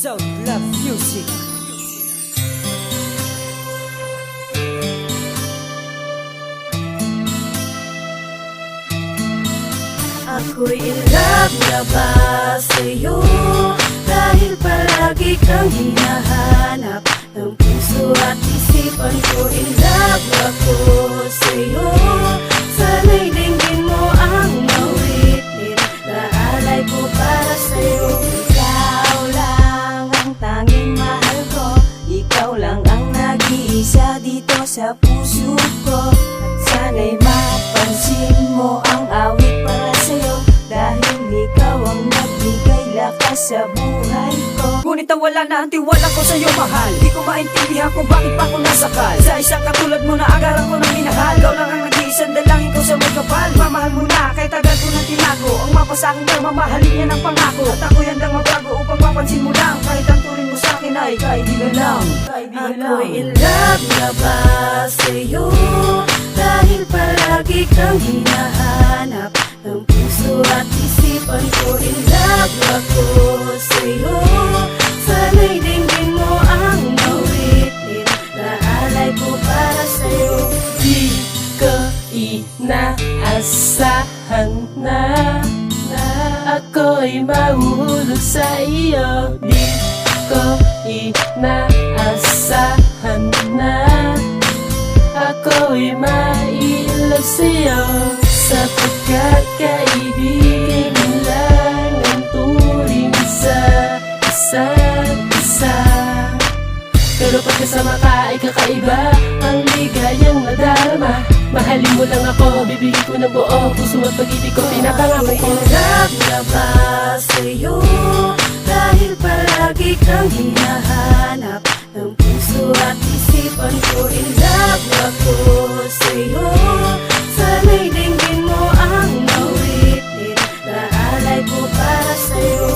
South Love Music Ako'y in love na ba sa'yo? Dahil palagi kang hinahanap Ng puso at isipan ko In love ako sa puso ko. At sana'y mapansin mo ang awit para sa'yo. Dahil ikaw ang nagbigay lakas sa buhay ko. Ngunit nawala na ang tiwala ko sa iyo mahal. Di ko maintindihan kung bakit pa ako nasakal. Sa isang katulad mo na agaran ko ng minahal. Ikaw lang ang nag-iisang dalangin ko sa may kapal. Mamahal mo na kahit tagal ko nang tinago Ang mapa sa akin na mamahalin niya ng pangako. At ako'y handang magbago upang mapansin mo lang. Kahit ang turing mo sa akin ay kaibigan lang. Kaibigan lang Ba sa'yo? Dahil palagi kang hinahanap Ng puso at isipan ko. In love ako sa'yo. Sana'y dinggin mo ang mawitin Na alay ko para sa'yo. Di ko inaasahan na na Ako'y mahuhulog sa iyo. Di ko inaasahan Ako'y mailog sa'yo Sapagkat lang ang turing sa isa't isa pero pagkasama ka ay kakaiba Ang ligayang nadarama. Mahalin mo lang ako, bibigyan ko ng buo Puso at pag-ibig ko, pinapangako ko. Love na ba sa'yo? Dahil palagi kang hinahanap Ng puso at isipan ko In love ko para sa'yo.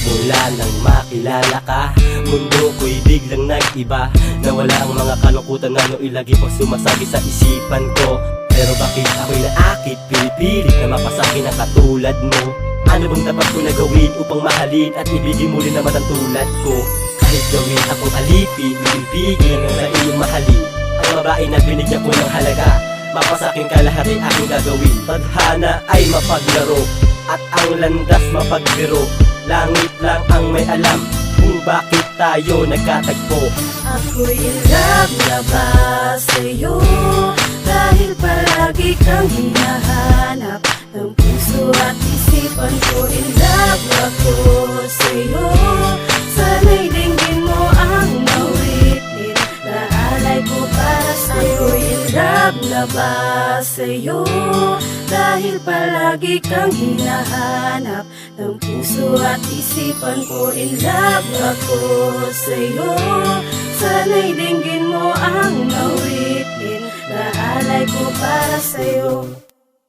Mula nang makilala ka Mundo ko'y biglang nag-iba. Nawala ang mga kalungkutan na no'y lagi pang sumasagi sa isipan ko. Pero bakit ako'y naakit? Pinipilit na mapasakin ang katulad mo. Ano bang dapat ko na gawin upang mahalin At ibigin mo rin naman ang tulad ko? Kahit gawin akong alipin ang sa iyong mahalin. Ang babae na binigyan ko ng halaga Mapasakin ka lahat ay aking gagawin. Tadhana ay mapaglaro At ang landas mapagbiro Langit lang ang may alam Kung bakit tayo nagkatagpo Ako'y in love na ba sa'yo? In love na ba sa'yo? Dahil palagi kang hinahanap Ng puso at isipan ko In love ako sa'yo Sana'y dinggin mo ang mawitin Na alay ko para sa'yo